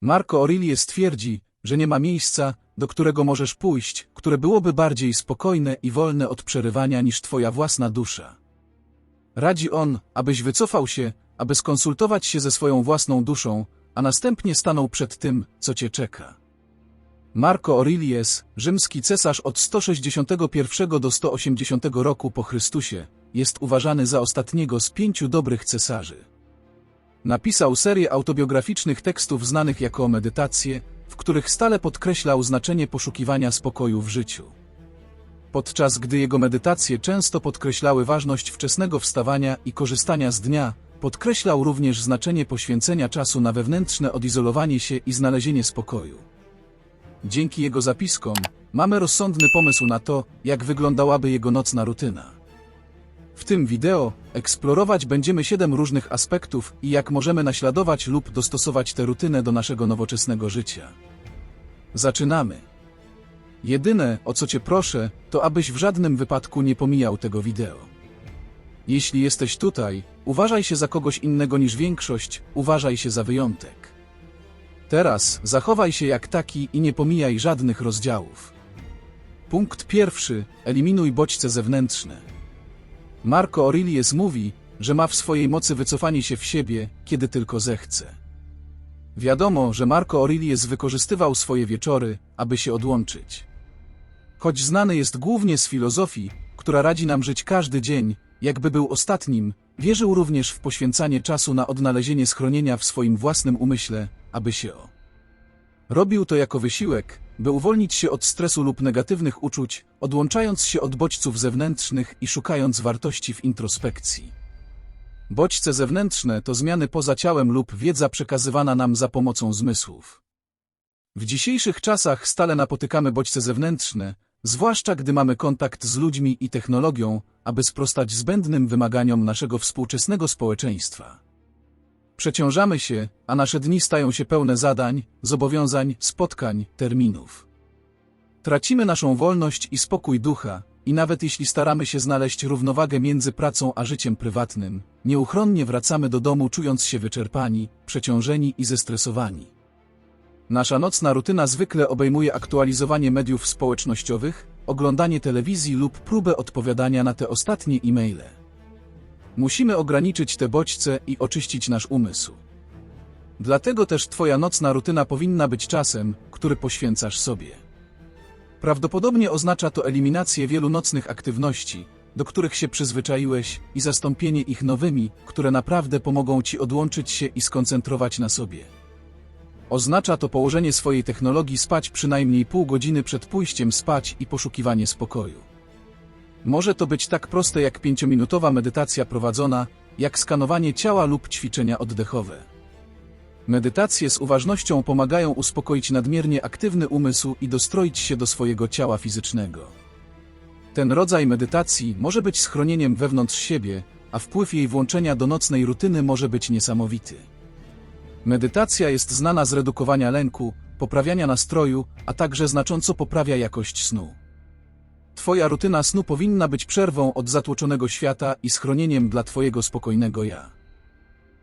Marco Aurelius twierdzi, że nie ma miejsca, do którego możesz pójść, które byłoby bardziej spokojne i wolne od przerywania niż twoja własna dusza. Radzi on, abyś wycofał się, aby skonsultować się ze swoją własną duszą, a następnie stanął przed tym, co cię czeka. Marco Aurelius, rzymski cesarz od 161 do 180 roku po Chrystusie, jest uważany za ostatniego z pięciu dobrych cesarzy. Napisał serię autobiograficznych tekstów znanych jako medytacje, w których stale podkreślał znaczenie poszukiwania spokoju w życiu. Podczas gdy jego medytacje często podkreślały ważność wczesnego wstawania i korzystania z dnia, podkreślał również znaczenie poświęcenia czasu na wewnętrzne odizolowanie się i znalezienie spokoju. Dzięki jego zapiskom mamy rozsądny pomysł na to, jak wyglądałaby jego nocna rutyna. W tym wideo eksplorować będziemy siedem różnych aspektów i jak możemy naśladować lub dostosować tę rutynę do naszego nowoczesnego życia. Zaczynamy. Jedyne, o co Cię proszę, to abyś w żadnym wypadku nie pomijał tego wideo. Jeśli jesteś tutaj, uważaj się za kogoś innego niż większość, uważaj się za wyjątek. Teraz zachowaj się jak taki i nie pomijaj żadnych rozdziałów. Punkt pierwszy. Eliminuj bodźce zewnętrzne. Marco Aurelius mówi, że ma w swojej mocy wycofanie się w siebie, kiedy tylko zechce. Wiadomo, że Marco Aurelius wykorzystywał swoje wieczory, aby się odłączyć. Choć znany jest głównie z filozofii, która radzi nam żyć każdy dzień, jakby był ostatnim, wierzył również w poświęcanie czasu na odnalezienie schronienia w swoim własnym umyśle, aby się o. Robił to jako wysiłek, by uwolnić się od stresu lub negatywnych uczuć, odłączając się od bodźców zewnętrznych i szukając wartości w introspekcji. Bodźce zewnętrzne to zmiany poza ciałem lub wiedza przekazywana nam za pomocą zmysłów. W dzisiejszych czasach stale napotykamy bodźce zewnętrzne, zwłaszcza gdy mamy kontakt z ludźmi i technologią, aby sprostać zbędnym wymaganiom naszego współczesnego społeczeństwa. Przeciążamy się, a nasze dni stają się pełne zadań, zobowiązań, spotkań, terminów. Tracimy naszą wolność i spokój ducha, i nawet jeśli staramy się znaleźć równowagę między pracą a życiem prywatnym, nieuchronnie wracamy do domu czując się wyczerpani, przeciążeni i zestresowani. Nasza nocna rutyna zwykle obejmuje aktualizowanie mediów społecznościowych, oglądanie telewizji lub próbę odpowiadania na te ostatnie e-maile. Musimy ograniczyć te bodźce i oczyścić nasz umysł. Dlatego też Twoja nocna rutyna powinna być czasem, który poświęcasz sobie. Prawdopodobnie oznacza to eliminację wielu nocnych aktywności, do których się przyzwyczaiłeś i zastąpienie ich nowymi, które naprawdę pomogą Ci odłączyć się i skoncentrować na sobie. Oznacza to położenie swojej technologii spać przynajmniej pół godziny przed pójściem spać i poszukiwanie spokoju. Może to być tak proste jak pięciominutowa medytacja prowadzona, jak skanowanie ciała lub ćwiczenia oddechowe. Medytacje z uważnością pomagają uspokoić nadmiernie aktywny umysł i dostroić się do swojego ciała fizycznego. Ten rodzaj medytacji może być schronieniem wewnątrz siebie, a wpływ jej włączenia do nocnej rutyny może być niesamowity. Medytacja jest znana z redukowania lęku, poprawiania nastroju, a także znacząco poprawia jakość snu. Twoja rutyna snu powinna być przerwą od zatłoczonego świata i schronieniem dla Twojego spokojnego ja.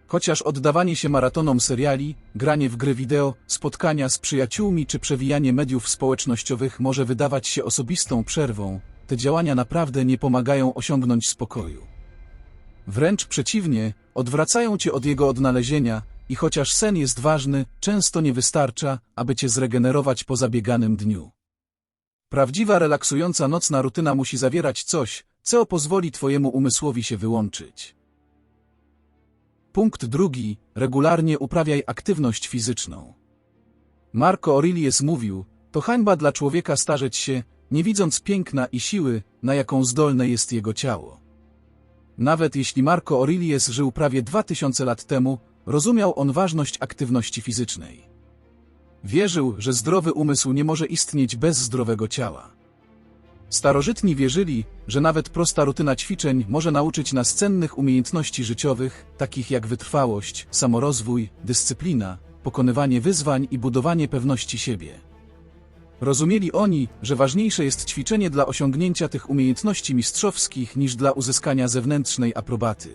Chociaż oddawanie się maratonom seriali, granie w gry wideo, spotkania z przyjaciółmi czy przewijanie mediów społecznościowych może wydawać się osobistą przerwą, te działania naprawdę nie pomagają osiągnąć spokoju. Wręcz przeciwnie, odwracają cię od jego odnalezienia i chociaż sen jest ważny, często nie wystarcza, aby cię zregenerować po zabieganym dniu. Prawdziwa relaksująca nocna rutyna musi zawierać coś, co pozwoli Twojemu umysłowi się wyłączyć. Punkt drugi. Regularnie uprawiaj aktywność fizyczną. Marco Aurelius mówił, to hańba dla człowieka starzeć się, nie widząc piękna i siły, na jaką zdolne jest jego ciało. Nawet jeśli Marco Aurelius żył prawie 2000 lat temu, rozumiał on ważność aktywności fizycznej. Wierzył, że zdrowy umysł nie może istnieć bez zdrowego ciała. Starożytni wierzyli, że nawet prosta rutyna ćwiczeń może nauczyć nas cennych umiejętności życiowych, takich jak wytrwałość, samorozwój, dyscyplina, pokonywanie wyzwań i budowanie pewności siebie. Rozumieli oni, że ważniejsze jest ćwiczenie dla osiągnięcia tych umiejętności mistrzowskich niż dla uzyskania zewnętrznej aprobaty.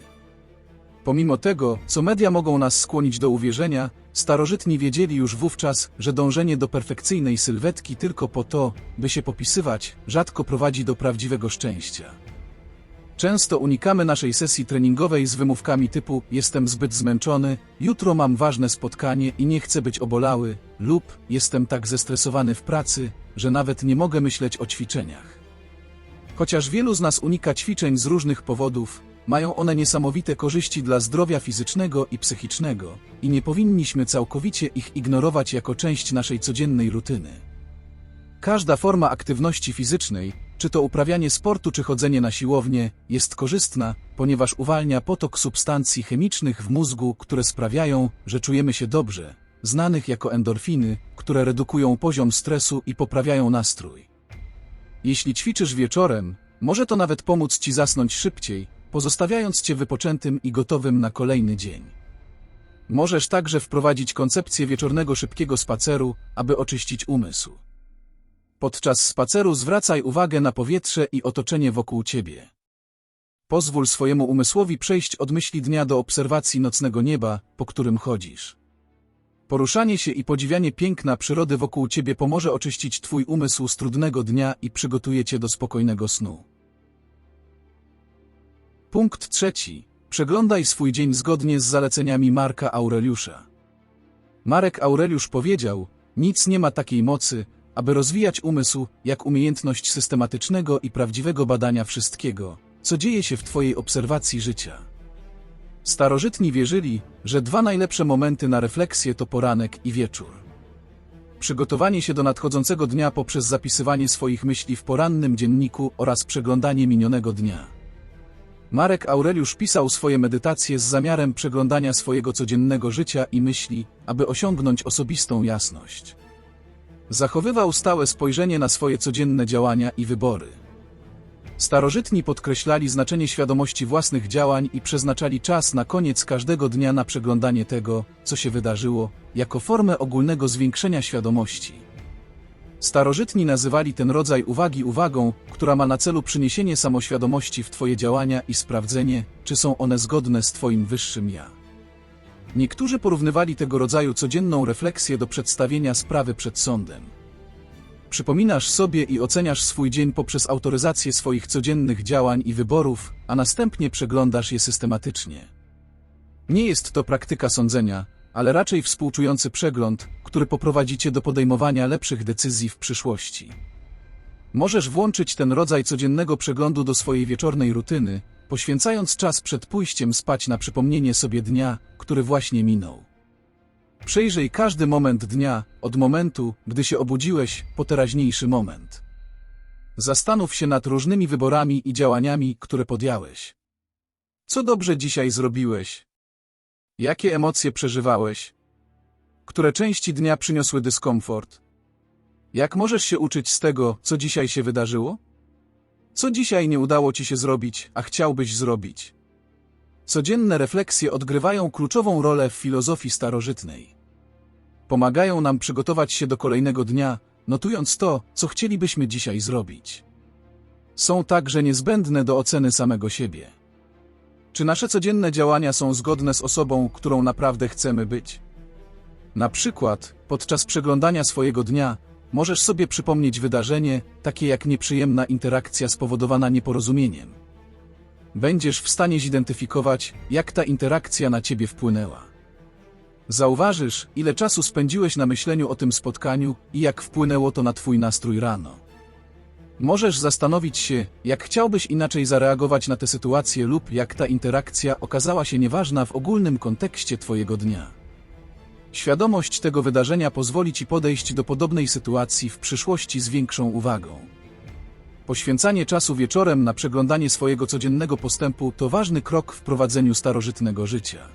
Pomimo tego, co media mogą nas skłonić do uwierzenia, starożytni wiedzieli już wówczas, że dążenie do perfekcyjnej sylwetki tylko po to, by się popisywać, rzadko prowadzi do prawdziwego szczęścia. Często unikamy naszej sesji treningowej z wymówkami typu jestem zbyt zmęczony, jutro mam ważne spotkanie i nie chcę być obolały, lub jestem tak zestresowany w pracy, że nawet nie mogę myśleć o ćwiczeniach. Chociaż wielu z nas unika ćwiczeń z różnych powodów, mają one niesamowite korzyści dla zdrowia fizycznego i psychicznego i nie powinniśmy całkowicie ich ignorować jako część naszej codziennej rutyny. Każda forma aktywności fizycznej, czy to uprawianie sportu czy chodzenie na siłownię, jest korzystna, ponieważ uwalnia potok substancji chemicznych w mózgu, które sprawiają, że czujemy się dobrze, znanych jako endorfiny, które redukują poziom stresu i poprawiają nastrój. Jeśli ćwiczysz wieczorem, może to nawet pomóc ci zasnąć szybciej, pozostawiając cię wypoczętym i gotowym na kolejny dzień. Możesz także wprowadzić koncepcję wieczornego szybkiego spaceru, aby oczyścić umysł. Podczas spaceru zwracaj uwagę na powietrze i otoczenie wokół ciebie. Pozwól swojemu umysłowi przejść od myśli dnia do obserwacji nocnego nieba, po którym chodzisz. Poruszanie się i podziwianie piękna przyrody wokół ciebie pomoże oczyścić twój umysł z trudnego dnia i przygotuje cię do spokojnego snu. Punkt trzeci. Przeglądaj swój dzień zgodnie z zaleceniami Marka Aureliusza. Marek Aureliusz powiedział, nic nie ma takiej mocy, aby rozwijać umysł, jak umiejętność systematycznego i prawdziwego badania wszystkiego, co dzieje się w Twojej obserwacji życia. Starożytni wierzyli, że dwa najlepsze momenty na refleksję to poranek i wieczór. Przygotowanie się do nadchodzącego dnia poprzez zapisywanie swoich myśli w porannym dzienniku oraz przeglądanie minionego dnia. Marek Aureliusz pisał swoje medytacje z zamiarem przeglądania swojego codziennego życia i myśli, aby osiągnąć osobistą jasność. Zachowywał stałe spojrzenie na swoje codzienne działania i wybory. Starożytni podkreślali znaczenie świadomości własnych działań i przeznaczali czas na koniec każdego dnia na przeglądanie tego, co się wydarzyło, jako formę ogólnego zwiększenia świadomości. Starożytni nazywali ten rodzaj uwagi uwagą, która ma na celu przyniesienie samoświadomości w Twoje działania i sprawdzenie, czy są one zgodne z Twoim wyższym ja. Niektórzy porównywali tego rodzaju codzienną refleksję do przedstawienia sprawy przed sądem. Przypominasz sobie i oceniasz swój dzień poprzez autoryzację swoich codziennych działań i wyborów, a następnie przeglądasz je systematycznie. Nie jest to praktyka sądzenia, ale raczej współczujący przegląd, który poprowadzi cię do podejmowania lepszych decyzji w przyszłości. Możesz włączyć ten rodzaj codziennego przeglądu do swojej wieczornej rutyny, poświęcając czas przed pójściem spać na przypomnienie sobie dnia, który właśnie minął. Przejrzyj każdy moment dnia, od momentu, gdy się obudziłeś, po teraźniejszy moment. Zastanów się nad różnymi wyborami i działaniami, które podjąłeś. Co dobrze dzisiaj zrobiłeś? Jakie emocje przeżywałeś? Które części dnia przyniosły dyskomfort? Jak możesz się uczyć z tego, co dzisiaj się wydarzyło? Co dzisiaj nie udało ci się zrobić, a chciałbyś zrobić? Codzienne refleksje odgrywają kluczową rolę w filozofii starożytnej. Pomagają nam przygotować się do kolejnego dnia, notując to, co chcielibyśmy dzisiaj zrobić. Są także niezbędne do oceny samego siebie. Czy nasze codzienne działania są zgodne z osobą, którą naprawdę chcemy być? Na przykład, podczas przeglądania swojego dnia, możesz sobie przypomnieć wydarzenie, takie jak nieprzyjemna interakcja spowodowana nieporozumieniem. Będziesz w stanie zidentyfikować, jak ta interakcja na ciebie wpłynęła. Zauważysz, ile czasu spędziłeś na myśleniu o tym spotkaniu i jak wpłynęło to na twój nastrój rano. Możesz zastanowić się, jak chciałbyś inaczej zareagować na tę sytuację lub jak ta interakcja okazała się nieważna w ogólnym kontekście twojego dnia. Świadomość tego wydarzenia pozwoli ci podejść do podobnej sytuacji w przyszłości z większą uwagą. Poświęcanie czasu wieczorem na przeglądanie swojego codziennego postępu to ważny krok w prowadzeniu starożytnego życia.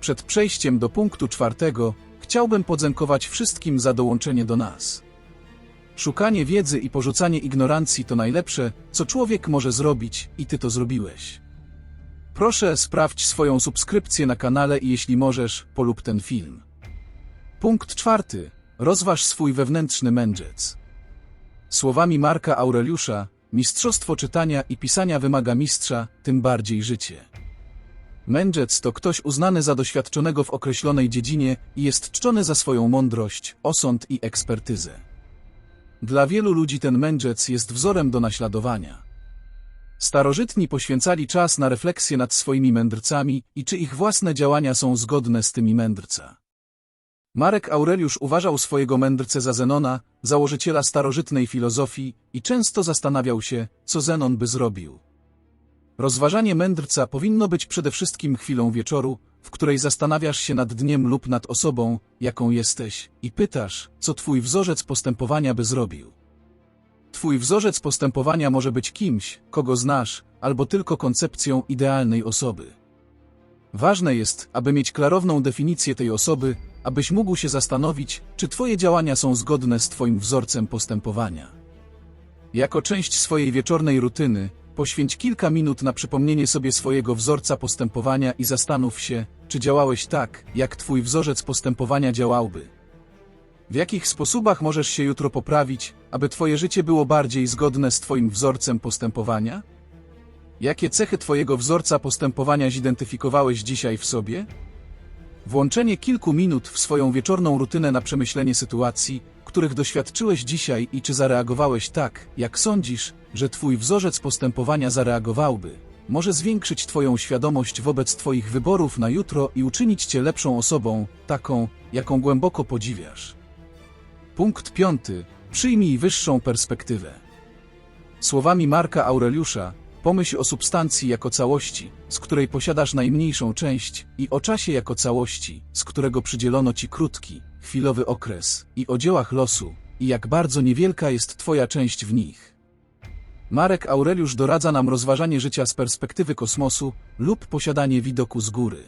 Przed przejściem do punktu czwartego chciałbym podziękować wszystkim za dołączenie do nas. Szukanie wiedzy i porzucanie ignorancji to najlepsze, co człowiek może zrobić i ty to zrobiłeś. Proszę sprawdź swoją subskrypcję na kanale i jeśli możesz, polub ten film. Punkt czwarty. Rozważ swój wewnętrzny mędrzec. Słowami Marka Aureliusza, mistrzostwo czytania i pisania wymaga mistrza, tym bardziej życie. Mędrzec to ktoś uznany za doświadczonego w określonej dziedzinie i jest czczony za swoją mądrość, osąd i ekspertyzę. Dla wielu ludzi ten mędrzec jest wzorem do naśladowania. Starożytni poświęcali czas na refleksję nad swoimi mędrcami i czy ich własne działania są zgodne z tymi mędrca. Marek Aureliusz uważał swojego mędrcę za Zenona, założyciela starożytnej filozofii i często zastanawiał się, co Zenon by zrobił. Rozważanie mędrca powinno być przede wszystkim chwilą wieczoru, w której zastanawiasz się nad dniem lub nad osobą, jaką jesteś, i pytasz, co twój wzorzec postępowania by zrobił. Twój wzorzec postępowania może być kimś, kogo znasz, albo tylko koncepcją idealnej osoby. Ważne jest, aby mieć klarowną definicję tej osoby, abyś mógł się zastanowić, czy Twoje działania są zgodne z Twoim wzorcem postępowania. Jako część swojej wieczornej rutyny, poświęć kilka minut na przypomnienie sobie swojego wzorca postępowania i zastanów się, czy działałeś tak, jak Twój wzorzec postępowania działałby. W jakich sposobach możesz się jutro poprawić, aby Twoje życie było bardziej zgodne z Twoim wzorcem postępowania? Jakie cechy Twojego wzorca postępowania zidentyfikowałeś dzisiaj w sobie? Włączenie kilku minut w swoją wieczorną rutynę na przemyślenie sytuacji, których doświadczyłeś dzisiaj i czy zareagowałeś tak, jak sądzisz, że Twój wzorzec postępowania zareagowałby, może zwiększyć Twoją świadomość wobec Twoich wyborów na jutro i uczynić Cię lepszą osobą, taką, jaką głęboko podziwiasz. Punkt piąty. Przyjmij wyższą perspektywę. Słowami Marka Aureliusza, pomyśl o substancji jako całości, z której posiadasz najmniejszą część, i o czasie jako całości, z którego przydzielono ci krótki, chwilowy okres, i o dziełach losu, i jak bardzo niewielka jest Twoja część w nich. Marek Aureliusz doradza nam rozważanie życia z perspektywy kosmosu lub posiadanie widoku z góry.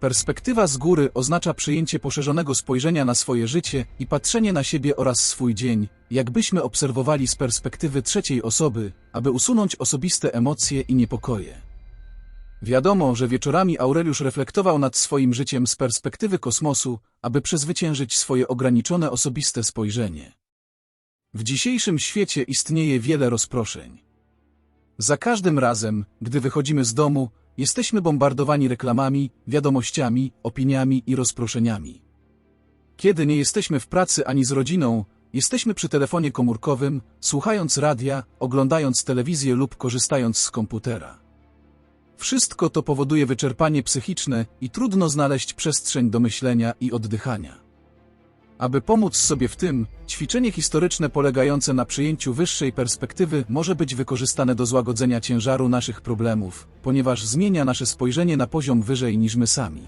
Perspektywa z góry oznacza przyjęcie poszerzonego spojrzenia na swoje życie i patrzenie na siebie oraz swój dzień, jakbyśmy obserwowali z perspektywy trzeciej osoby, aby usunąć osobiste emocje i niepokoje. Wiadomo, że wieczorami Aureliusz reflektował nad swoim życiem z perspektywy kosmosu, aby przezwyciężyć swoje ograniczone osobiste spojrzenie. W dzisiejszym świecie istnieje wiele rozproszeń. Za każdym razem, gdy wychodzimy z domu, jesteśmy bombardowani reklamami, wiadomościami, opiniami i rozproszeniami. Kiedy nie jesteśmy w pracy ani z rodziną, jesteśmy przy telefonie komórkowym, słuchając radia, oglądając telewizję lub korzystając z komputera. Wszystko to powoduje wyczerpanie psychiczne i trudno znaleźć przestrzeń do myślenia i oddychania. Aby pomóc sobie w tym, ćwiczenie historyczne polegające na przyjęciu wyższej perspektywy może być wykorzystane do złagodzenia ciężaru naszych problemów, ponieważ zmienia nasze spojrzenie na poziom wyżej niż my sami.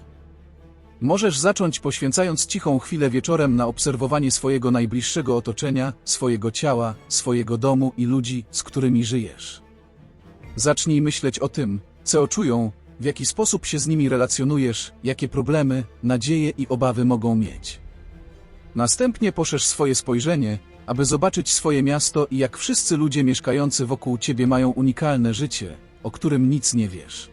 Możesz zacząć poświęcając cichą chwilę wieczorem na obserwowanie swojego najbliższego otoczenia, swojego ciała, swojego domu i ludzi, z którymi żyjesz. Zacznij myśleć o tym, co czują, w jaki sposób się z nimi relacjonujesz, jakie problemy, nadzieje i obawy mogą mieć. Następnie poszerz swoje spojrzenie, aby zobaczyć swoje miasto i jak wszyscy ludzie mieszkający wokół ciebie mają unikalne życie, o którym nic nie wiesz.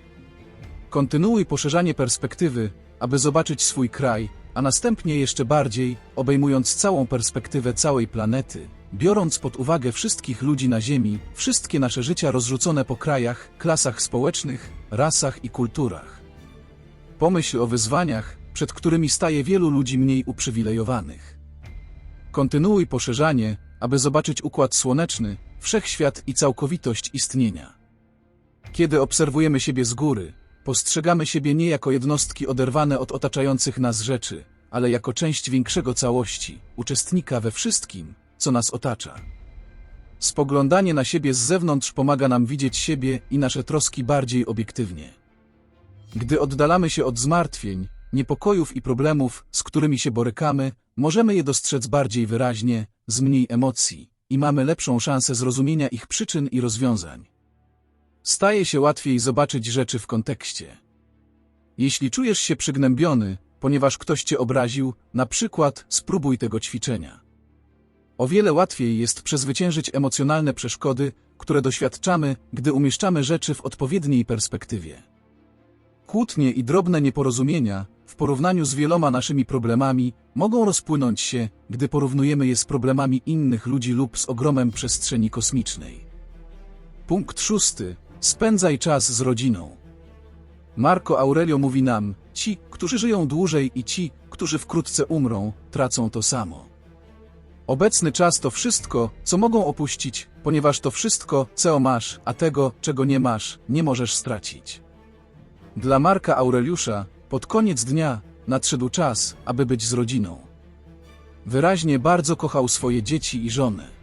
Kontynuuj poszerzanie perspektywy, aby zobaczyć swój kraj, a następnie jeszcze bardziej, obejmując całą perspektywę całej planety, biorąc pod uwagę wszystkich ludzi na Ziemi, wszystkie nasze życia rozrzucone po krajach, klasach społecznych, rasach i kulturach. Pomyśl o wyzwaniach, przed którymi staje wielu ludzi mniej uprzywilejowanych. Kontynuuj poszerzanie, aby zobaczyć układ słoneczny, wszechświat i całkowitość istnienia. Kiedy obserwujemy siebie z góry, postrzegamy siebie nie jako jednostki oderwane od otaczających nas rzeczy, ale jako część większego całości, uczestnika we wszystkim, co nas otacza. Spoglądanie na siebie z zewnątrz pomaga nam widzieć siebie i nasze troski bardziej obiektywnie. Gdy oddalamy się od zmartwień, niepokojów i problemów, z którymi się borykamy, możemy je dostrzec bardziej wyraźnie, z mniej emocji i mamy lepszą szansę zrozumienia ich przyczyn i rozwiązań. Staje się łatwiej zobaczyć rzeczy w kontekście. Jeśli czujesz się przygnębiony, ponieważ ktoś cię obraził, na przykład spróbuj tego ćwiczenia. O wiele łatwiej jest przezwyciężyć emocjonalne przeszkody, które doświadczamy, gdy umieszczamy rzeczy w odpowiedniej perspektywie. Kłótnie i drobne nieporozumienia, w porównaniu z wieloma naszymi problemami, mogą rozpłynąć się, gdy porównujemy je z problemami innych ludzi lub z ogromem przestrzeni kosmicznej. Punkt szósty. Spędzaj czas z rodziną. Marco Aurelio mówi nam, ci, którzy żyją dłużej i ci, którzy wkrótce umrą, tracą to samo. Obecny czas to wszystko, co mogą opuścić, ponieważ to wszystko, co masz, a tego, czego nie masz, nie możesz stracić. Dla Marka Aureliusza, pod koniec dnia, nadszedł czas, aby być z rodziną. Wyraźnie bardzo kochał swoje dzieci i żonę.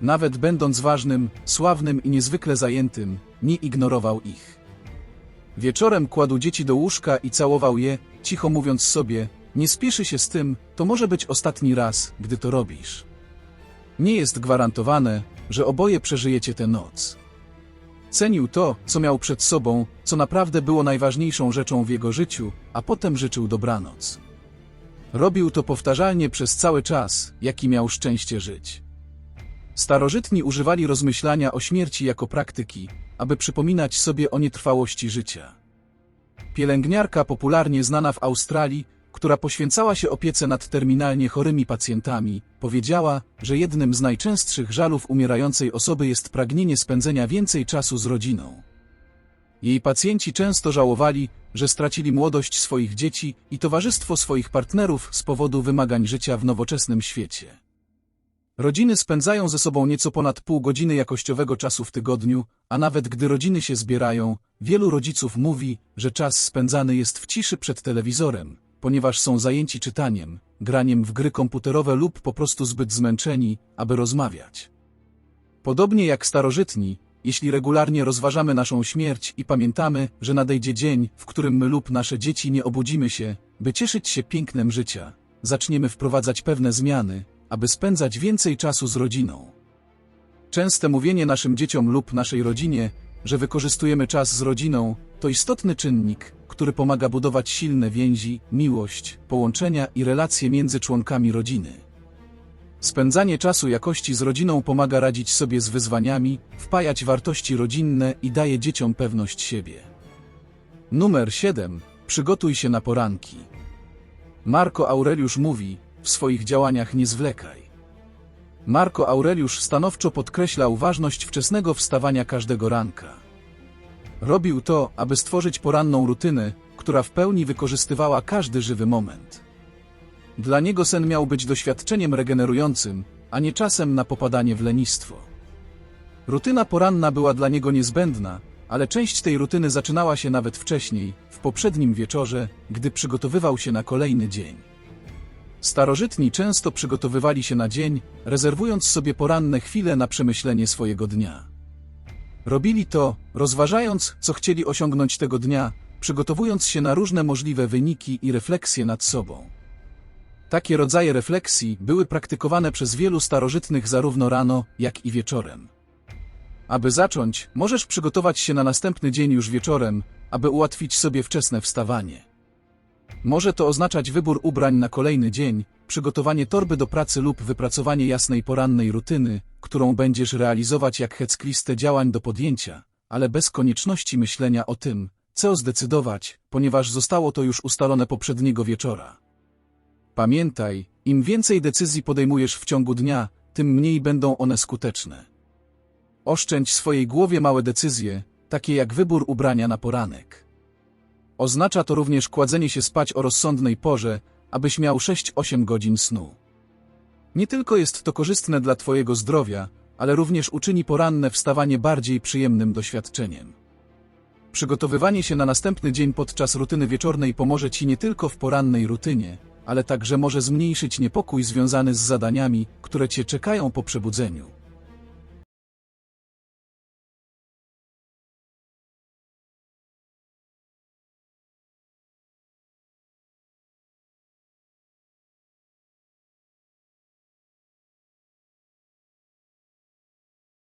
Nawet będąc ważnym, sławnym i niezwykle zajętym, nie ignorował ich. Wieczorem kładł dzieci do łóżka i całował je, cicho mówiąc sobie, nie spieszy się z tym, to może być ostatni raz, gdy to robisz. Nie jest gwarantowane, że oboje przeżyjecie tę noc. Cenił to, co miał przed sobą, co naprawdę było najważniejszą rzeczą w jego życiu, a potem życzył dobranoc. Robił to powtarzalnie przez cały czas, jaki miał szczęście żyć. Starożytni używali rozmyślania o śmierci jako praktyki, aby przypominać sobie o nietrwałości życia. Pielęgniarka popularnie znana w Australii, która poświęcała się opiece nad terminalnie chorymi pacjentami, powiedziała, że jednym z najczęstszych żalów umierającej osoby jest pragnienie spędzenia więcej czasu z rodziną. Jej pacjenci często żałowali, że stracili młodość swoich dzieci i towarzystwo swoich partnerów z powodu wymagań życia w nowoczesnym świecie. Rodziny spędzają ze sobą nieco ponad pół godziny jakościowego czasu w tygodniu, a nawet gdy rodziny się zbierają, wielu rodziców mówi, że czas spędzany jest w ciszy przed telewizorem, ponieważ są zajęci czytaniem, graniem w gry komputerowe lub po prostu zbyt zmęczeni, aby rozmawiać. Podobnie jak starożytni, jeśli regularnie rozważamy naszą śmierć i pamiętamy, że nadejdzie dzień, w którym my lub nasze dzieci nie obudzimy się, by cieszyć się pięknem życia, zaczniemy wprowadzać pewne zmiany, aby spędzać więcej czasu z rodziną. Częste mówienie naszym dzieciom lub naszej rodzinie, że wykorzystujemy czas z rodziną, to istotny czynnik, który pomaga budować silne więzi, miłość, połączenia i relacje między członkami rodziny. Spędzanie czasu jakości z rodziną pomaga radzić sobie z wyzwaniami, wpajać wartości rodzinne i daje dzieciom pewność siebie. Numer 7. Przygotuj się na poranki. Marco Aureliusz mówi, w swoich działaniach nie zwlekaj. Marco Aureliusz stanowczo podkreślał ważność wczesnego wstawania każdego ranka. Robił to, aby stworzyć poranną rutynę, która w pełni wykorzystywała każdy żywy moment. Dla niego sen miał być doświadczeniem regenerującym, a nie czasem na popadanie w lenistwo. Rutyna poranna była dla niego niezbędna, ale część tej rutyny zaczynała się nawet wcześniej, w poprzednim wieczorze, gdy przygotowywał się na kolejny dzień. Starożytni często przygotowywali się na dzień, rezerwując sobie poranne chwile na przemyślenie swojego dnia. Robili to, rozważając, co chcieli osiągnąć tego dnia, przygotowując się na różne możliwe wyniki i refleksje nad sobą. Takie rodzaje refleksji były praktykowane przez wielu starożytnych zarówno rano, jak i wieczorem. Aby zacząć, możesz przygotować się na następny dzień już wieczorem, aby ułatwić sobie wczesne wstawanie. Może to oznaczać wybór ubrań na kolejny dzień, przygotowanie torby do pracy lub wypracowanie jasnej porannej rutyny, którą będziesz realizować jak hecklistę działań do podjęcia, ale bez konieczności myślenia o tym, co zdecydować, ponieważ zostało to już ustalone poprzedniego wieczora. Pamiętaj, im więcej decyzji podejmujesz w ciągu dnia, tym mniej będą one skuteczne. Oszczędź swojej głowie małe decyzje, takie jak wybór ubrania na poranek. Oznacza to również kładzenie się spać o rozsądnej porze, abyś miał 6-8 godzin snu. Nie tylko jest to korzystne dla Twojego zdrowia, ale również uczyni poranne wstawanie bardziej przyjemnym doświadczeniem. Przygotowywanie się na następny dzień podczas rutyny wieczornej pomoże Ci nie tylko w porannej rutynie, ale także może zmniejszyć niepokój związany z zadaniami, które Cię czekają po przebudzeniu.